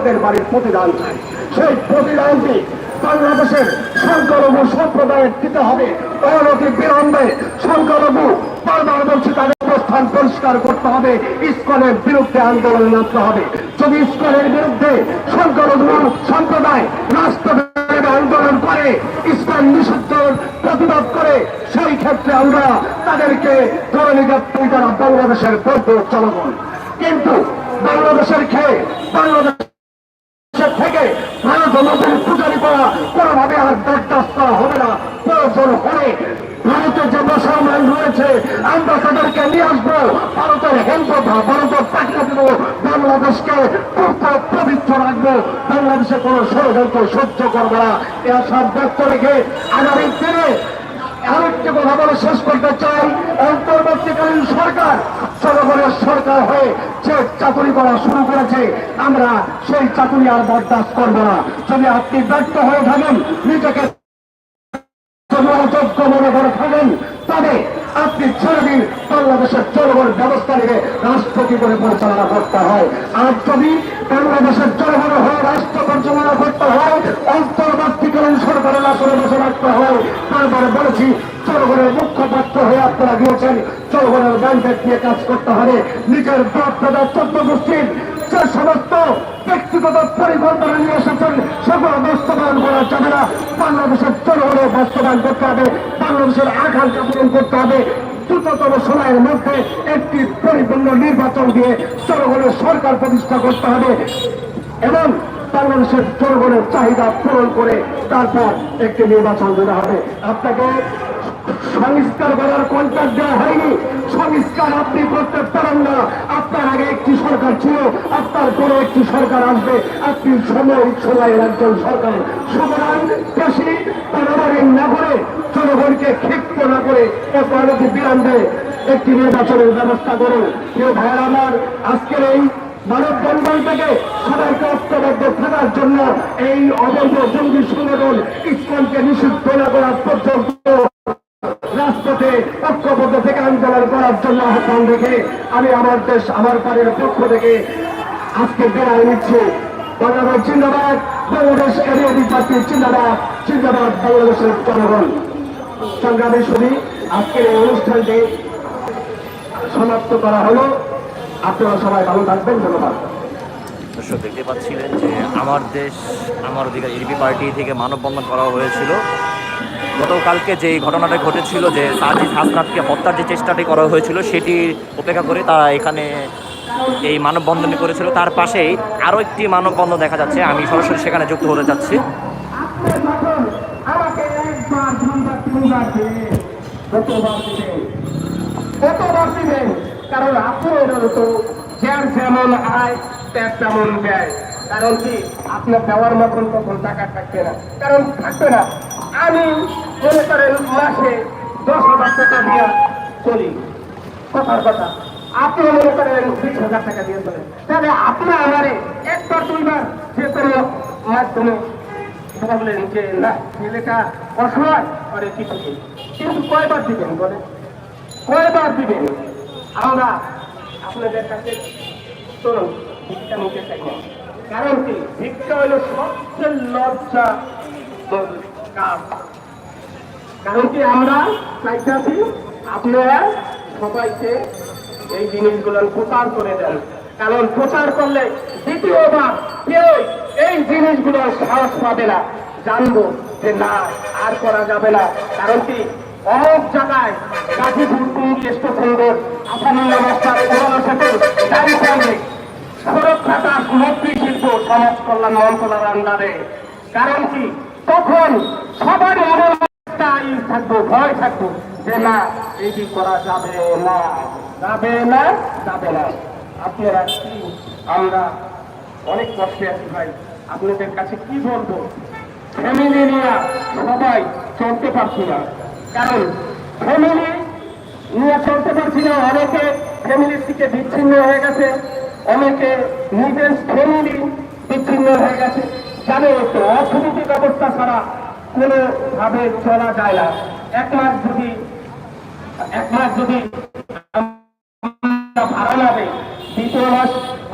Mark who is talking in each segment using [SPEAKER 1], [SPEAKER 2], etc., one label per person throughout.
[SPEAKER 1] লোকের বাড়ির প্রতিদান। সেই প্রতিদানটি বাংলাদেশের সংখ্যালঘু সম্প্রদায়ের দিতে হবে। অনতি বিলম্বে সংখ্যালঘু বারবার বলছি, তাদের অবস্থান পরিষ্কার করতে হবে। ইস্কনের বিরুদ্ধে আন্দোলন নামতে হবে। যদি ইস্কনের বিরুদ্ধে সংখ্যালঘু সম্প্রদায় রাষ্ট্রবিরোধী আন্দোলন করে ইসলাম নিষিদ্ধ প্রতিবাদ করে, সেই ক্ষেত্রে আমরা তাদেরকে ধরে নিতে বাংলাদেশের বৌদ্ধ জনগণ কিন্তু বাংলাদেশের খেয়ে বাংলাদেশ ভারত পূজারি করা, কোনোভাবে আর বরদাস্ত হবে না। প্রয়োজন হলে ভারতের যে মুসলমান রয়েছে, আমরা তাদেরকে নিয়ে আসব। ভারতের হেমপ্রথা ভারতের টাকা দেবো। বাংলাদেশকে পবিত্র রাখব। বাংলাদেশে কোনো ষড়যন্ত্র সহ্য করবে না। এরা সব ব্যক্ত রেখে আগামী দিনে আরেকটি কথা বলে শেষ করতে চাই। অন্তর্বর্তীকালীন সরকার জনগণের সরকার হয়ে যে চাকরি করা শুরু করেছে, আমরা সেই চাকরি আর বরদাস্ত করব না। যদি আপনি ব্যর্থ হয়ে থাকেন, নিজেকে যোগ্য মনে করে থাকেন, তবে আপনি ছেড়ে বাংলাদেশের জনগণ ব্যবস্থা নিয়ে রাষ্ট্র কি করে পরিচালনা করতে হয়। আর যদি বাংলাদেশের জনগণ হয়ে রাষ্ট্র পরিচালনা করতে হয়, অন্তর্বর্তীকালীন সরকারের আসলে বসে রাখতে হয়, তারপরে বলেছি, জনগণের মুখ্যপাত্র হয়ে আপনারা গিয়েছেন। জনগণের ব্যাংকের দিয়ে কাজ করতে হবে। নিজের বাপ দাদা চোদ্দ গোষ্ঠীর যে সমস্ত ব্যক্তিগত পরিকল্পনা নিয়ে এসেছেন, সেগুলো বাস্তবায়ন করা যাবে না। বাংলাদেশের জনগণের বাস্তবায়ন করতে হবে। বাংলাদেশের আকাঙ্ক্ষা পূরণ করতে হবে। দ্রুততম সময়ের মধ্যে একটি পরিপূর্ণ নির্বাচন দিয়ে জনগণের সরকার প্রতিষ্ঠা করতে হবে এবং বাংলাদেশের জনগণের চাহিদা পূরণ করে তারপর একটি নির্বাচন দিতে হবে। আপনাকে সংস্কার করার কন্ট্রাক্ট দেওয়া হয়নি। সংস্কার আপনি করতে পারেন না। আপনার আগে একটি সরকার ছিল, আপনার পরে একটি সরকার আসবে। আপনি সাময়িক সময়ের একজন সরকার। সুতরাং বেশি বাড়াবাড়ি না করে জনগণকে ক্ষিপ্ত না করে অপরাধী বিলম্বে একটি নির্বাচনের ব্যবস্থা করুন। কেউ ভাইয়ের আমার, আজকের এই মানববন্ধন থেকে সবাইকে ঐক্যবদ্ধ থাকার জন্য এই অবৈধ জঙ্গি সংগঠন ইস্কনকে নিষিদ্ধ না করার পর্যন্ত থেকে আন্দোলন করার জন্য আহ্বান রেখে আমি আমার দেশ, আমার বাড়ির পক্ষ থেকে আজকে বিদায় নিচ্ছি। বাংলাদেশ জিন্দাবাদ, বাংলাদেশ এরিয়াদি পার্টি জিন্দাবাদ জিন্দাবাদ, বাংলাদেশের জনগণ। সংগ্রামী শুনি আজকের এই অনুষ্ঠানটি সমাপ্ত করা হলো। আপনারা সবাই ভালো থাকবেন, ধন্যবাদ।
[SPEAKER 2] দেখতে পাচ্ছিলেন যে আমার দেশ, আমার অধিকার এলপি পার্টি থেকে মানববন্ধন করা হয়েছিল। গতকালকে যে ঘটনাটা ঘটেছিল যে সাজিদ হাসনাতকে হত্যার যে চেষ্টাটি করা হয়েছিল, সেটি উপেক্ষা করে তারা এখানে এই মানববন্ধন করেছিল। তার পাশেই আরও একটি মানববন্ধন দেখা যাচ্ছে। আমি সরাসরি সেখানে যুক্ত হতে যাচ্ছি
[SPEAKER 1] কারণ কারণ কি আপনার দেওয়ার মতন তখন টাকা থাকবে না কারণ থাকবে না আমি মনে করেন মাসে দশ হাজার টাকা দিয়ে চলি। কথার কথা। আপনি মনে করেন বিশ হাজার টাকা দিয়ে চলেন। তাহলে আপনি আমারে একবার যে কোনো মাধ্যমে বললেন যে, না ছেলেটা অসহায় করে কিছু। কিন্তু কয়বার দিবেন বলে কয়বার দিবেন? আমরা আপনাদের কাছে ভিক্ষা নিতে। কারণ কি? ভিক্ষা হলো সবচেয়ে লজ্জা কাজ। কারণ কি আমরা চাইতেছি আপনারা সবাইকে এই জিনিসগুলো প্রচার করে দেন। কারণ প্রচার করলে দ্বিতীয়বার কেউ এই জিনিসগুলো সাহস পাবে না। জানব যে না, আর করা যাবে না। কারণ কি অনেক জায়গায় Gazipur Tongi station road Ahsanullah master পুরনো সেতু গাড়ি সামনে সুরক্ষা দাস মন্ত্রী শিল্প সমাজ কল্যাণ মন্ত্রণালয়ের আন্ডারে কারণ কি তখন সবার মনে একটাই থাকব, ভয় থাকব। যে না, এটি করা যাবে না। যাবে না যাবে না। আপনারা কি আমরা অনেক কষ্টে আছি ভাই। আপনাদের কাছে কি বলব? ফ্যামিলি নিয়ে সবাই চলতে পারছি না। কারণ ফ্যামিলি নিয়ে চলতে পারছি না, অনেকে ফ্যামিলির থেকে বিচ্ছিন্ন হয়ে গেছে, অনেকে নিজের ফ্যামিলি বিচ্ছিন্ন হয়ে গেছে। জানে তো, অর্থনৈতিক অবস্থা ছাড়া কোনোভাবে চলা যায় না। এক মাস যদি, এক মাস যদি ভাড়া না দেয় দ্বিতীয় মাস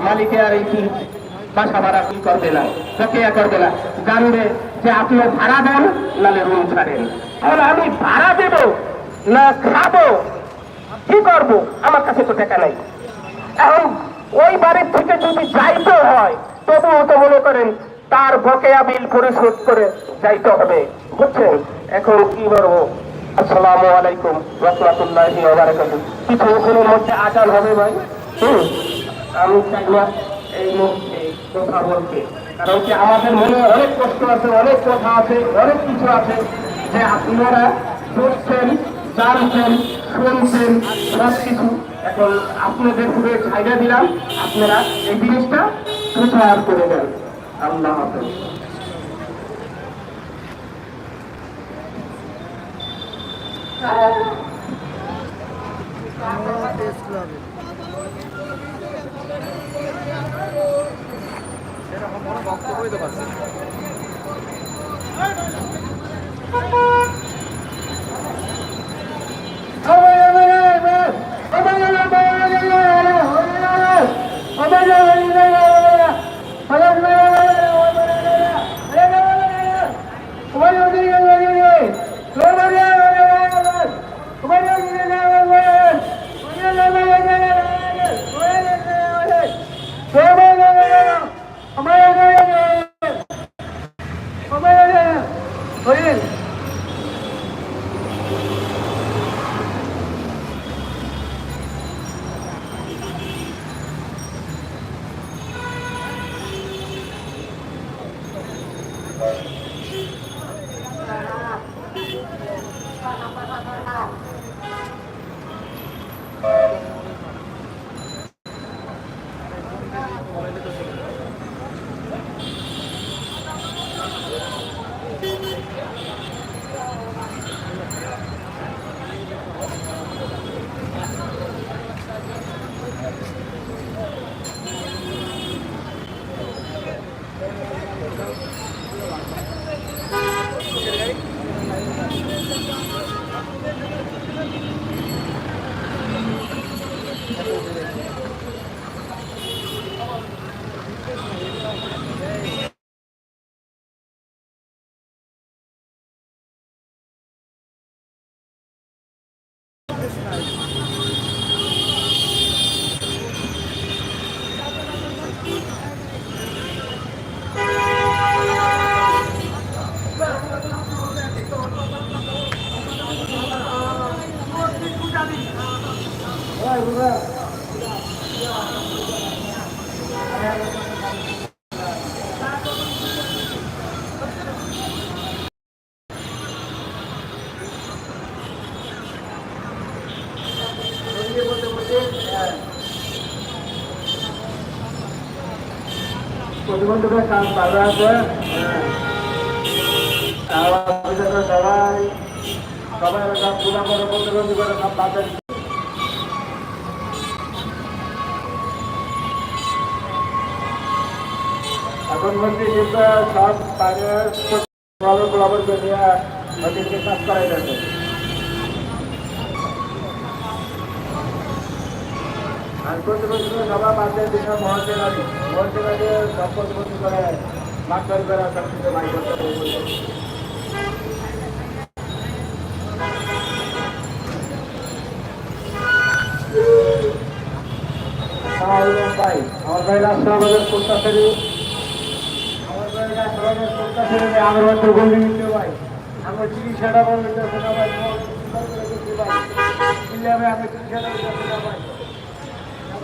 [SPEAKER 1] মালিকের আর এই
[SPEAKER 3] বাসা ভাড়া কি করবে না, প্রক্রিয়া করবে না। জানবে যে আপনি ভাড়া দেন নালে রুম ছাড়েন। তাহলে আমি ভাড়া দেব না খাব? কি করব? আমার কাছে তো টাকা নাই। এখন ওই বাড়ির থেকে যদি যাইতে হয়, তবুও তো মনে করেন তার বকেয়া বিল পরিশোধ করে যাইতে হবে। বুঝছেন এখন কি বলব? আসসালামু আলাইকুম, রহমতুল্লাহি ওয়া বারাকাতুহু। কিছু ওখানের মধ্যে আজান হবে ভাই? হুম? আমি চাই না এই কথা বলতে। কারণ কি আমাদের মনে অনেক কষ্ট আছে, অনেক কথা আছে, অনেক কিছু আছে যে আপনারা বুঝছেন, জানছেন, শুনছেন সব কিছু এখন আপনাদের পুরো ছাইড়া দিলাম, আপনারা এই জিনিসটা সুচার করে দেন। আল্লাহ হাফেজ
[SPEAKER 4] সেরকম কোনো বক্তব্যই তো 快快快快快 না।
[SPEAKER 3] প্রতিবন্ধকের কাজ ভালো আছে সবাই সবাই সব পুরা করে প্রতিবন্ধী করে সব বাজার এখন বলছি কিন্তু সব বাইরে ভালো গোলাপের বেরিয়ে ওদেরকে কাজ করাই যাবে আর প্রতিবন্ধী সবাই বাজার দিকে মহলতে লাগে মহলতে লাগে সব প্রতিবন্ধী করে মাস্টার করে সব কিছু বাই করতে হবে ভাই আমার ভাই রাষ্ট্রবাদের করতেছে আমার ভাই রাষ্ট্রবাদের করতেছে আমার মধ্যে গন্ডি নিতে ভাই আমার চিকিৎসাটা বলতে সেটা করতে ভাই আমি বলতে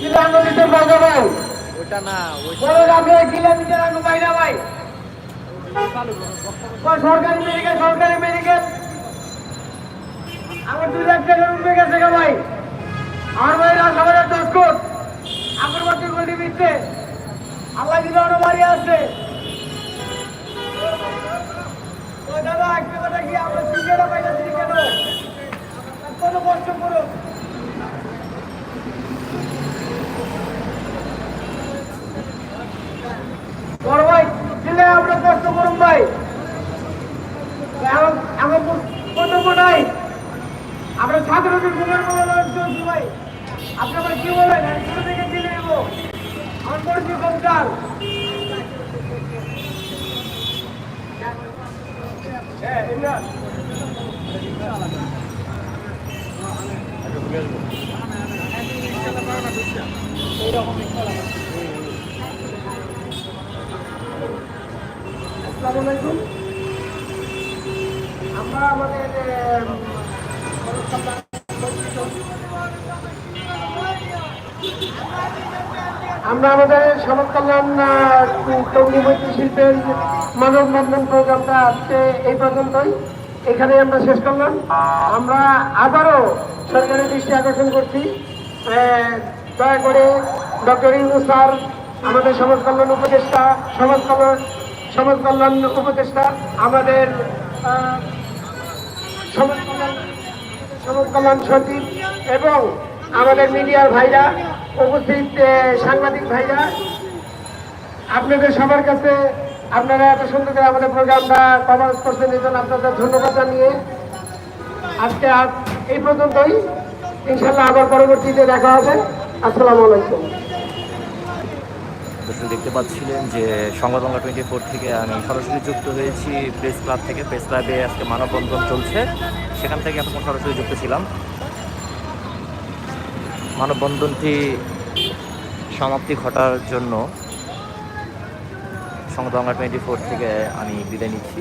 [SPEAKER 3] আমরা বিচার ভাই।
[SPEAKER 4] ওটা না ওই
[SPEAKER 3] বলে আপনি কিলা বিচার আনব ভাই না ভাই। সরকারি মেডিকেল সরকারি মেডিকেল আমার দুই লাখ টাকা উঠবে গেছে গা ভাই। আমার ভাই রাজ আমাদের দশ কোট আমার বাচ্চা গলি বিচ্ছে।
[SPEAKER 4] আল্লাহ দিলে ওরা বাড়ি আছে দাদা একটা কথা কি? আমরা সিগারেট পাইতেছি কেন? কত কষ্ট করো বড় ভাই দিলে আমরা কষ্ট করুন ভাই এখন আমার কর্তব্য নাই আমরা সাধারণের ঘুমের বলার চলছি ভাই আপনি আবার কি বলেন আমি থেকে দিলে নেব। আমার পরিচয় কমকার হ্যাঁ ইমরান আসসালামু আলাইকুম। আমরা আমাদের আমরা আমাদের সমাজ কল্যাণ তরুণী শিল্পের মানব বন্ধন প্রোগ্রামটা আজকে এই পর্যন্তই। এখানে আমরা শেষ করলাম। আমরা আবারও সরকারের দৃষ্টি আকর্ষণ করছি। দয়া করে ডক্টর ইন্দু স্যার, আমাদের সমাজ কল্যাণ উপদেষ্টা, সমাজ কল্যাণ সমাজ কল্যাণ উপদেষ্টা, আমাদের সমাজ কল্যাণ সমাজ কল্যাণ সচিব এবং আমাদের মিডিয়ার ভাইরা উপস্থিত সাংবাদিক ভাইরা, আপনাদের সবার কাছে আপনারা এত সুন্দর করে আমাদের প্রোগ্রামটা কভারেজ করছেন এই আপনাদের ধন্যবাদ জানিয়ে আজকে আজ এই পর্যন্তই। ইনশাল্লাহ আবার পরবর্তীতে দেখা হবে। আসসালামু আলাইকুম।
[SPEAKER 2] দেখতে পাচ্ছিলেন যে সংবাদ বাংলা টোয়েন্টি ফোর থেকে আমি সরাসরি যুক্ত হয়েছি প্রেস ক্লাব থেকে। প্রেস ক্লাবে আজকে মানববন্ধন চলছে। সেখান থেকে এতক্ষণ সরাসরি যুক্ত ছিলাম। মানববন্ধনটি সমাপ্তি ঘটার জন্য সংবাদ বাংলা টোয়েন্টি ফোর থেকে আমি বিদায় নিচ্ছি।